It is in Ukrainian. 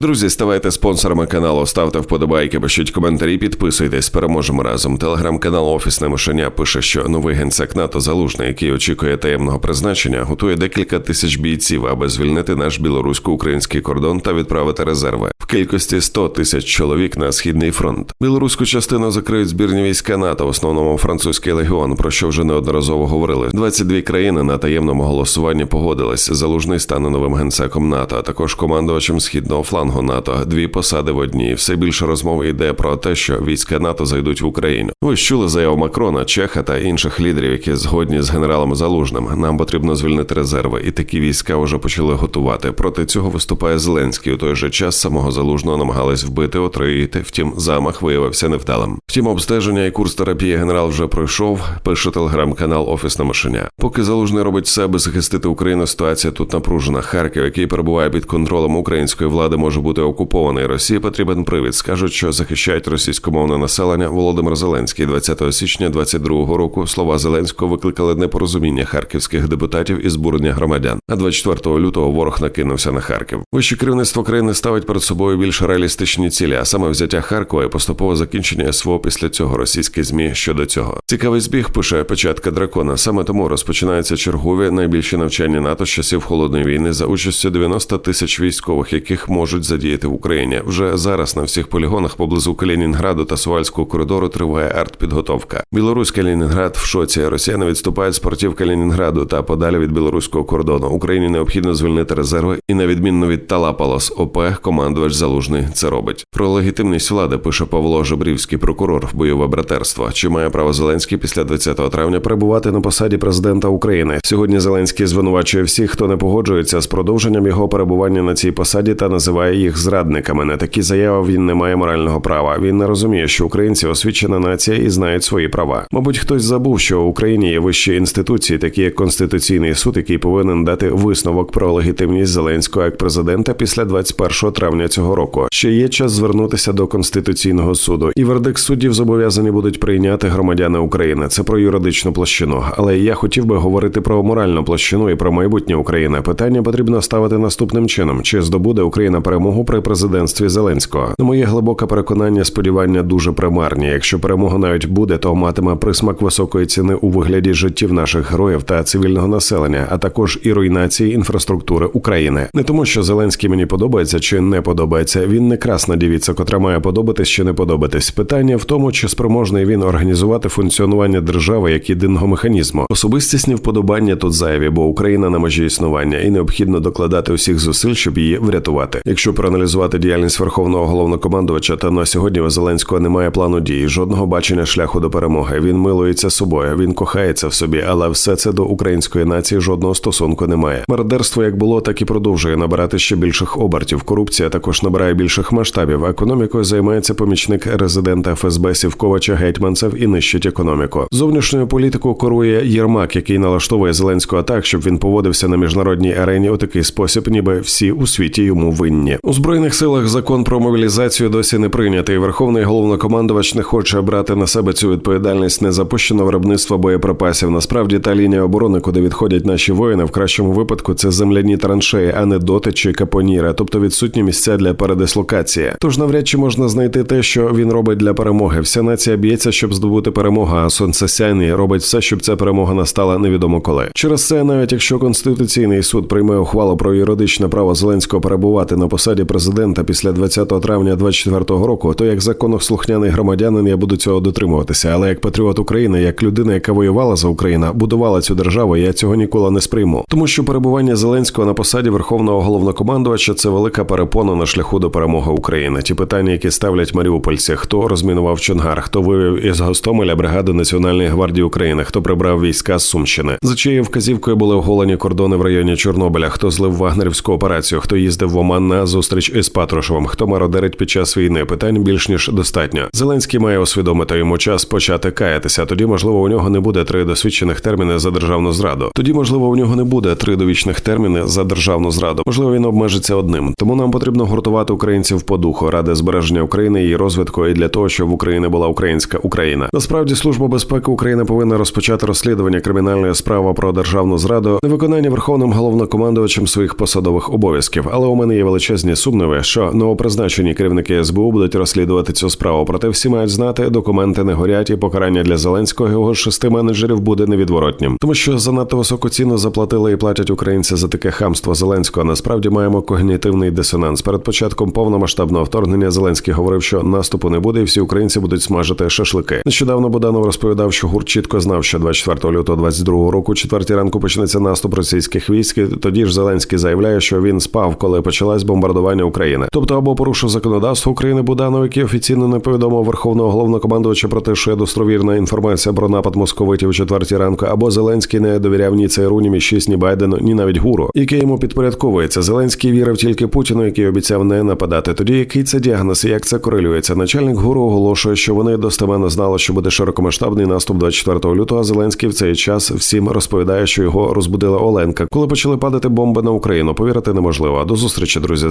Друзі, ставайте спонсорами каналу, ставте вподобайки, пишіть коментарі, підписуйтесь. Переможемо разом. Телеграм-канал Офісне Мишеня пише, що новий генсек НАТО Залужний, який очікує таємного призначення, готує декілька тисяч бійців, аби звільнити наш білорусько-український кордон та відправити резерви в кількості 100 тисяч чоловік на східний фронт. Білоруську частину закриють збірні війська НАТО, в основному французький легіон, про що вже неодноразово говорили. 22 країни на таємному голосуванні погодились. Залужний стане новим генсеком НАТО, а також командувачем східного флангу НАТО. Дві посади в одній. Все більше розмов йде про те, що війська НАТО зайдуть в Україну. Ви ж чули заяву Макрона, Чеха та інших лідерів, які згодні з генералом Залужним. Нам потрібно звільнити резерви, і такі війська вже почали готувати. Проти цього виступає Зеленський. У той же час самого залужного намагались вбити, отруїти. Втім, замах виявився невдалим. Втім, обстеження і курс терапії генерал вже пройшов. Пише телеграм-канал Офісна Мишеня. Поки залужний робить все, аби захистити Україну, ситуація тут напружена. Харків, який перебуває під контролем української влади, може бути окупований. Росії потрібен привід. Скажуть, що захищають російськомовне населення. Володимир Зеленський 20 січня 22 року. Слова Зеленського викликали непорозуміння харківських депутатів і збурення громадян. А 24 лютого ворог накинувся на Харків. Вище керівництво країни ставить перед собою більш реалістичні цілі, а саме взяття Харкова і поступове закінчення СВО після цього російські змі щодо цього. Цікавий збіг пише печатка дракона. Саме тому розпочинаються чергові найбільші навчання НАТО з часів холодної війни за участю 90 тисяч військових, яких можуть задіяти в Україні. Вже зараз на всіх полігонах поблизу Калінінграду та Сувальського коридору триває артпідготовка. Білорусь Калінінград в шоці. Росіяни відступають з портів Калінінграду та подалі від білоруського кордону. Україні необхідно звільнити резерви, і на відмінно від Талапалос ОП, командувач залужний це робить. Про легітимність влади пише Павло Жебрівський, прокурор бойове братерство. Чи має право Зеленський після 20 травня перебувати на посаді президента України? Сьогодні Зеленський звинувачує всіх, хто не погоджується з продовженням його перебування на цій посаді та називає їх зрадниками. На такі заяви він не має морального права. Він не розуміє, що українці освічена нація і знають свої права. Мабуть, хтось забув, що в Україні є вищі інституції, такі як Конституційний суд, який повинен дати висновок про легітимність Зеленського як президента після 21 травня цього року. Ще є час звернутися до конституційного суду, і вердикт суддів зобов'язані будуть прийняти громадяни України. Це про юридичну площину. Але я хотів би говорити про моральну площину і про майбутнє України. Питання потрібно ставити наступним чином: чи здобуде Україна перемогу при президентстві Зеленського? На моє глибоке переконання, сподівання дуже примарні. Якщо перемога навіть буде, то матиме присмак високої ціни у вигляді життів наших героїв та цивільного населення, а також і руйнації інфраструктури України. Не тому, що Зеленський мені подобається чи не подобається. Він не красна дівіця, котра має подобатись чи не подобатись. Питання в тому, чи спроможний він організувати функціонування держави як єдиного механізму. Особистісні вподобання тут зайві, бо Україна на межі існування, і необхідно докладати усіх зусиль, щоб її врятувати. Якщо проаналізувати діяльність верховного головнокомандувача, то на сьогодні у Зеленського немає плану дії, жодного бачення шляху до перемоги. Він милується собою, він кохається в собі, але все це до української нації жодного стосунку немає. Мародерство як було, так і продовжує набирати ще більших обертів. Корупція також набирає більших масштабів. Економікою займається помічник резидента ФСБ Сівковича Гетьманцев і нищить економіку. Зовнішньою політикою корує Єрмак, який налаштовує Зеленського так, щоб він поводився на міжнародній арені у такий спосіб, ніби всі у світі йому винні. У збройних силах закон про мобілізацію досі не прийнятий. Верховний головнокомандувач не хоче брати на себе цю відповідальність. Не запущено виробництво боєприпасів. Насправді та лінія оборони, куди відходять наші воїни, в кращому випадку це земляні траншеї, а не доти чи капоніри, тобто відсутні місця для передислокації. Тож навряд чи можна знайти те, що він робить для перемоги. Вся нація б'ється, щоб здобути перемогу, а сонце сяйний робить все, щоб ця перемога настала невідомо коли. Через це, навіть якщо конституційний суд прийме ухвалу про юридичне право Зеленського перебувати на посаді президента після 20 травня 2024 року, то як законослухняний громадянин я буду цього дотримуватися. Але як патріот України, як людина, яка воювала за Україну, будувала цю державу, я цього ніколи не сприйму. Тому що перебування Зеленського на посаді верховного головнокомандувача це велика перепона на шляху до перемоги України. Ті питання, які ставлять маріупольці, хто розмінував Чонгар, хто вивів із Гостомеля бригаду Національної гвардії України, хто прибрав війська з Сумщини, за чиєю вказівкою були оголені кордони в районі Чорнобиля, хто злив вагнерівську операцію, хто їздив в Оман на зустріч із Патрушевим, хто мародерить під час війни. Питань більш ніж достатньо. Зеленський має усвідомити йому час почати каятися. Тоді, можливо, у нього не буде три досвідчених терміни за державну зраду. Тоді, можливо, у нього не буде три довічних терміни за державну зраду. Можливо, він обмежиться одним. Тому нам потрібно гуртувати українців по духу ради збереження України, її розвитку і для того, щоб в Україні була українська Україна. Насправді, служба безпеки України повинна розпочати розслідування кримінальної справи про державну зраду, невиконання верховним головнокомандувачем своїх посадових обов'язків. Але у мене є величезні серйозні сумніви, що новопризначені керівники СБУ будуть розслідувати цю справу. Проте всі мають знати, документи не горять, і покарання для Зеленського і його шести менеджерів буде невідворотнім, тому що занадто високу ціну заплатили і платять українці за таке хамство Зеленського. Насправді маємо когнітивний дисонанс. Перед початком повномасштабного вторгнення Зеленський говорив, що наступу не буде, і всі українці будуть смажити шашлики. Нещодавно Буданов розповідав, що гурт чітко знав, що 24 лютого 22 року, четвертій ранку почнеться наступ російських військ. І Тоді ж Зеленський заявляє, що він спав, коли почалось бомбардування України. Тобто або порушив законодавство України Буданов, який офіційно не повідомив верховного головнокомандувача про те, що є достовірна інформація про напад московитів у четвертій ранку, або Зеленський не довіряв ні ЦРУ, ні Мі-6, ні Байдену, ні навіть гуру, який йому підпорядковується. Зеленський вірив тільки Путіну, який обіцяв не нападати. Тоді який це діагноз і як це корелюється? Начальник гуру оголошує, що вони достеменно знали, що буде широкомасштабний наступ 24 лютого. Зеленський в цей час всім розповідає, що його розбудила Оленка. Коли почали падати бомби на Україну, повірити неможливо. До зустрічі, друзі.